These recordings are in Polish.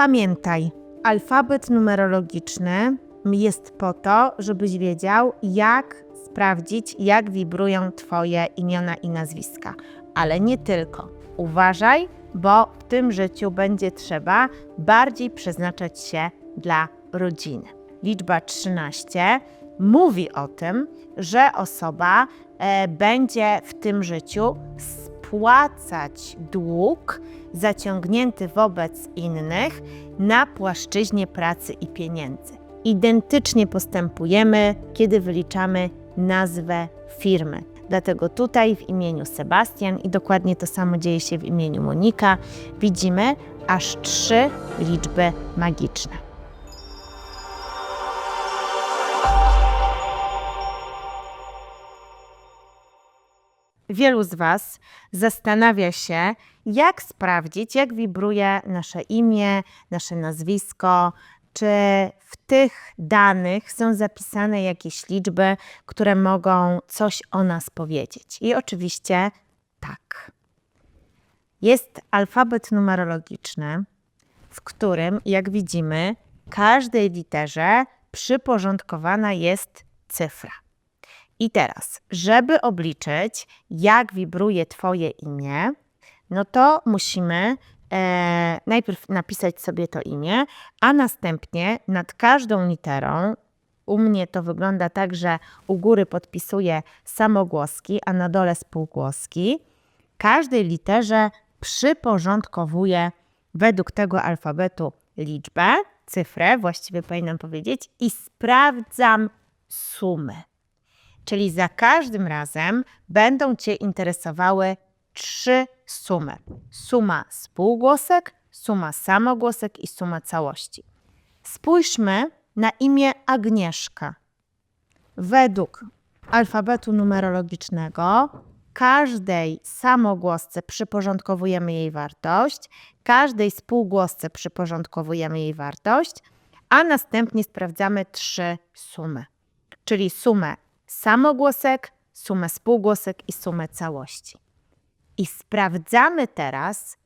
Pamiętaj, alfabet numerologiczny jest po to, żebyś wiedział, jak sprawdzić, jak wibrują Twoje imiona i nazwiska. Ale nie tylko. Uważaj, bo w tym życiu będzie trzeba bardziej przeznaczać się dla rodziny. Liczba 13 mówi o tym, że osoba e, będzie w tym życiu spłacać dług zaciągnięty wobec innych na płaszczyźnie pracy i pieniędzy. Identycznie postępujemy, kiedy wyliczamy nazwę firmy. Dlatego tutaj w imieniu Sebastian i dokładnie to samo dzieje się w imieniu Monika, widzimy aż trzy liczby magiczne. Wielu z Was zastanawia się, jak sprawdzić, jak wibruje nasze imię, nasze nazwisko, czy w tych danych są zapisane jakieś liczby, które mogą coś o nas powiedzieć. I oczywiście tak. Jest alfabet numerologiczny, w którym, jak widzimy, każdej literze przyporządkowana jest cyfra. I teraz, żeby obliczyć, jak wibruje Twoje imię, no to musimy e, najpierw napisać sobie to imię, a następnie nad każdą literą, u mnie to wygląda tak, że u góry podpisuję samogłoski, a na dole spółgłoski, każdej literze przyporządkowuję według tego alfabetu liczbę, cyfrę, właściwie powinnam powiedzieć, i sprawdzam sumy. Czyli za każdym razem będą Cię interesowały trzy sumy. Suma spółgłosek, suma samogłosek i suma całości. Spójrzmy na imię Agnieszka. Według alfabetu numerologicznego każdej samogłosce przyporządkowujemy jej wartość, każdej spółgłosce przyporządkowujemy jej wartość, a następnie sprawdzamy trzy sumy, czyli sumę samogłosek, sumę spółgłosek i sumę całości. I sprawdzamy teraz,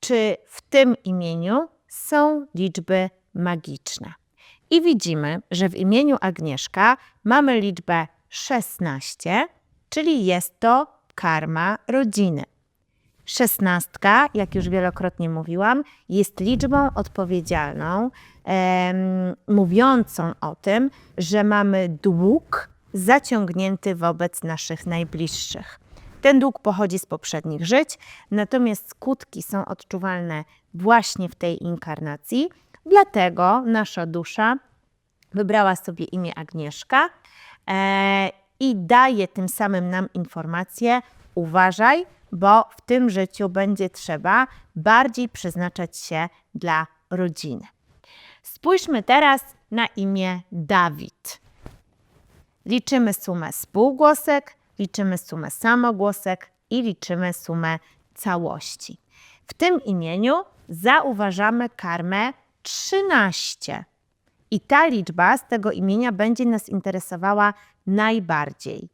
czy w tym imieniu są liczby magiczne. I widzimy, że w imieniu Agnieszka mamy liczbę 16, czyli jest to karma rodziny. Szesnastka, jak już wielokrotnie mówiłam, jest liczbą odpowiedzialną, mówiącą o tym, że mamy dług zaciągnięty wobec naszych najbliższych. Ten dług pochodzi z poprzednich żyć, natomiast skutki są odczuwalne właśnie w tej inkarnacji, dlatego nasza dusza wybrała sobie imię Agnieszka e, i daje tym samym nam informację: uważaj, bo w tym życiu będzie trzeba bardziej przeznaczać się dla rodziny. Spójrzmy teraz na imię Dawid. Liczymy sumę spółgłosek, liczymy sumę samogłosek i liczymy sumę całości. W tym imieniu zauważamy karmę 13. I ta liczba z tego imienia będzie nas interesowała najbardziej.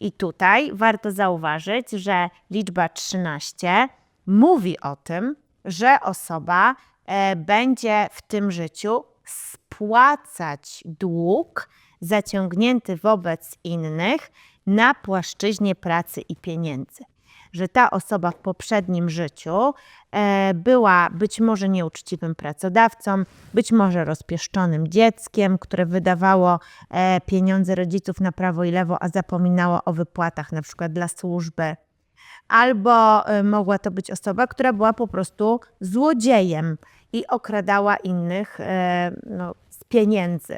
I tutaj warto zauważyć, że liczba 13 mówi o tym, że osoba e, będzie w tym życiu spłacać dług zaciągnięty wobec innych na płaszczyźnie pracy i pieniędzy. Że ta osoba w poprzednim życiu e, była być może nieuczciwym pracodawcą, być może rozpieszczonym dzieckiem, które wydawało e, pieniądze rodziców na prawo i lewo, a zapominało o wypłatach na przykład dla służby. Albo e, mogła to być osoba, która była po prostu złodziejem i okradała innych no, z pieniędzy.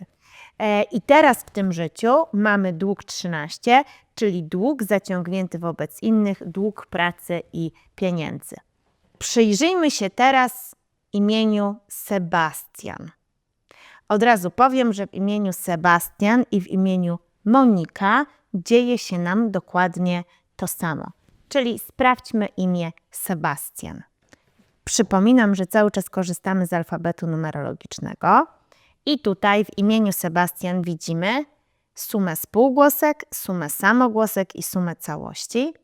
E, I teraz w tym życiu mamy dług 13, czyli dług zaciągnięty wobec innych, dług pracy i pieniędzy. Przyjrzyjmy się teraz imieniu Sebastian. Od razu powiem, że w imieniu Sebastian i w imieniu Monika dzieje się nam dokładnie to samo. Czyli sprawdźmy imię Sebastian. Przypominam, że cały czas korzystamy z alfabetu numerologicznego. I tutaj w imieniu Sebastian widzimy sumę spółgłosek, sumę samogłosek i sumę całości.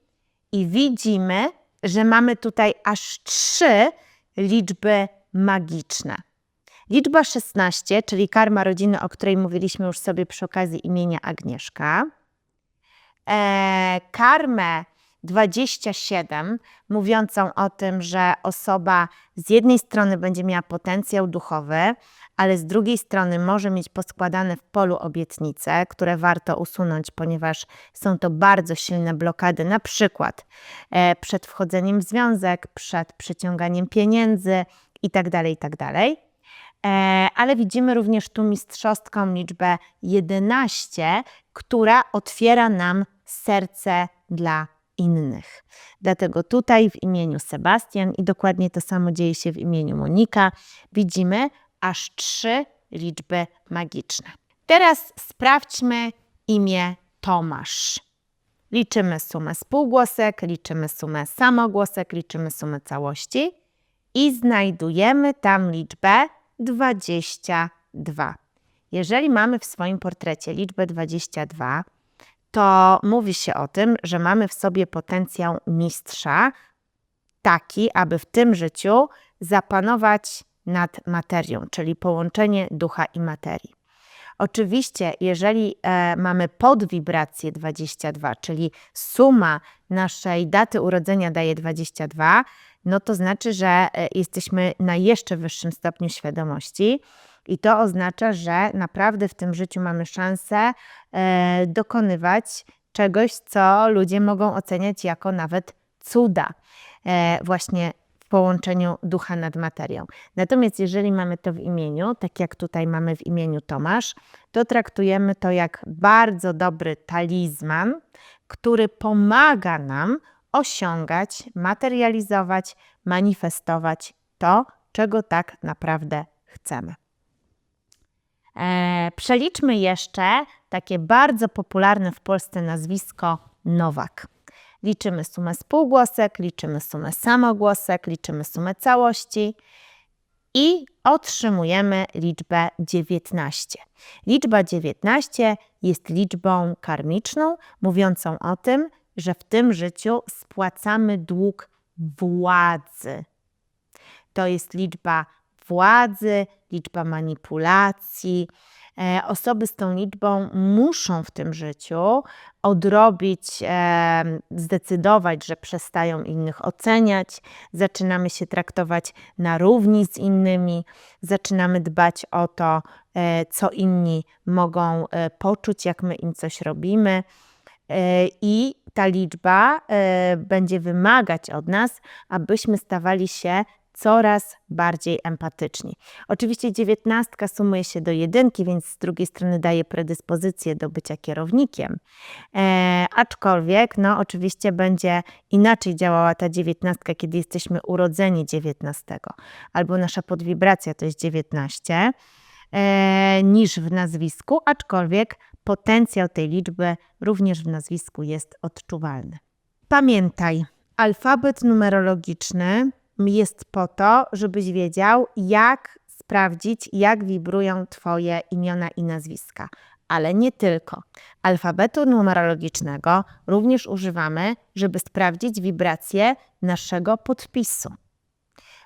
I widzimy, że mamy tutaj aż trzy liczby magiczne. Liczba 16, czyli karma rodziny, o której mówiliśmy już sobie przy okazji imienia Agnieszka. E, karmę 27, mówiącą o tym, że osoba z jednej strony będzie miała potencjał duchowy, ale z drugiej strony może mieć poskładane w polu obietnice, które warto usunąć, ponieważ są to bardzo silne blokady, na przykład e, przed wchodzeniem w związek, przed przyciąganiem pieniędzy itd. itd. E, ale widzimy również tu mistrzostką liczbę 11, która otwiera nam serce dla innych. Dlatego tutaj w imieniu Sebastian i dokładnie to samo dzieje się w imieniu Monika, widzimy aż trzy liczby magiczne. Teraz sprawdźmy imię Tomasz. Liczymy sumę spółgłosek, liczymy sumę samogłosek, liczymy sumę całości i znajdujemy tam liczbę 22. Jeżeli mamy w swoim portrecie liczbę 22, to mówi się o tym, że mamy w sobie potencjał mistrza, taki, aby w tym życiu zapanować nad materią, czyli połączenie ducha i materii. Oczywiście, jeżeli e, mamy podwibrację 22, czyli suma naszej daty urodzenia daje 22, no to znaczy, że e, jesteśmy na jeszcze wyższym stopniu świadomości. I to oznacza, że naprawdę w tym życiu mamy szansę e, dokonywać czegoś, co ludzie mogą oceniać jako nawet cuda. E, właśnie w połączeniu ducha nad materią. Natomiast jeżeli mamy to w imieniu, tak jak tutaj mamy w imieniu Tomasz, to traktujemy to jak bardzo dobry talizman, który pomaga nam osiągać, materializować, manifestować to, czego tak naprawdę chcemy. E, przeliczmy jeszcze takie bardzo popularne w Polsce nazwisko Nowak. Liczymy sumę spółgłosek, liczymy sumę samogłosek, liczymy sumę całości i otrzymujemy liczbę 19. Liczba 19 jest liczbą karmiczną, mówiącą o tym, że w tym życiu spłacamy dług władzy. To jest liczba władzy, liczba manipulacji. E, osoby z tą liczbą muszą w tym życiu odrobić, e, zdecydować, że przestają innych oceniać, zaczynamy się traktować na równi z innymi, zaczynamy dbać o to, e, co inni mogą poczuć, jak my im coś robimy. I ta liczba będzie wymagać od nas, abyśmy stawali się coraz bardziej empatyczni. Oczywiście dziewiętnastka sumuje się do jedynki, więc z drugiej strony daje predyspozycję do bycia kierownikiem. E, aczkolwiek, no oczywiście będzie inaczej działała ta dziewiętnastka, kiedy jesteśmy urodzeni dziewiętnastego, albo nasza podwibracja to jest dziewiętnaście, e, niż w nazwisku, aczkolwiek potencjał tej liczby również w nazwisku jest odczuwalny. Pamiętaj, alfabet numerologiczny jest po to, żebyś wiedział, jak sprawdzić, jak wibrują Twoje imiona i nazwiska. Ale nie tylko. Alfabetu numerologicznego również używamy, żeby sprawdzić wibrację naszego podpisu.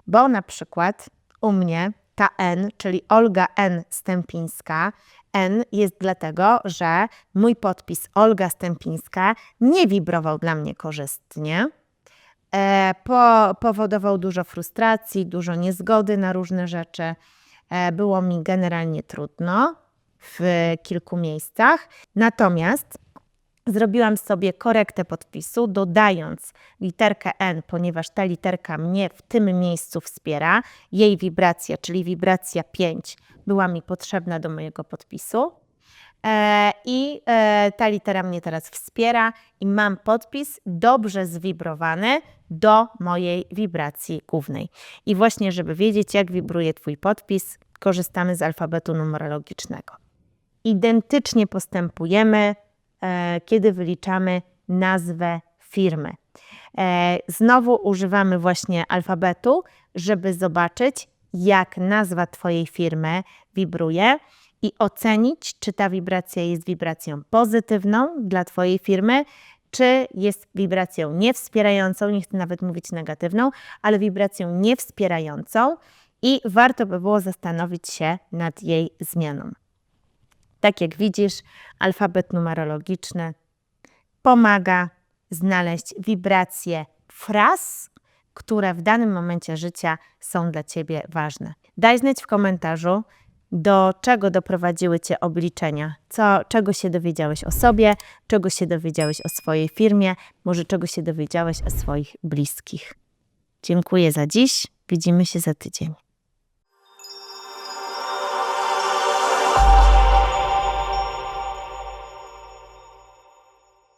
Bo na przykład u mnie ta N, czyli Olga N. Stępińska, N jest dlatego, że mój podpis Olga Stępińska nie wibrował dla mnie korzystnie po, powodował dużo frustracji, dużo niezgody na różne rzeczy. E, było mi generalnie trudno w kilku miejscach. Natomiast zrobiłam sobie korektę podpisu, dodając literkę N, ponieważ ta literka mnie w tym miejscu wspiera. Jej wibracja, czyli wibracja 5, była mi potrzebna do mojego podpisu. E, I e, ta litera mnie teraz wspiera i mam podpis dobrze zwibrowany do mojej wibracji głównej. I właśnie, żeby wiedzieć, jak wibruje Twój podpis, korzystamy z alfabetu numerologicznego. Identycznie postępujemy, e, kiedy wyliczamy nazwę firmy. Znowu używamy właśnie alfabetu, żeby zobaczyć, jak nazwa Twojej firmy wibruje i ocenić, czy ta wibracja jest wibracją pozytywną dla Twojej firmy, czy jest wibracją niewspierającą, nie chcę nawet mówić negatywną, ale wibracją niewspierającą i warto by było zastanowić się nad jej zmianą. Tak jak widzisz, alfabet numerologiczny pomaga znaleźć wibracje fraz, które w danym momencie życia są dla Ciebie ważne. Daj znać w komentarzu, do czego doprowadziły Cię obliczenia, co, czego się dowiedziałeś o sobie, czego się dowiedziałeś o swojej firmie, może czego się dowiedziałeś o swoich bliskich. Dziękuję za dziś, widzimy się za tydzień.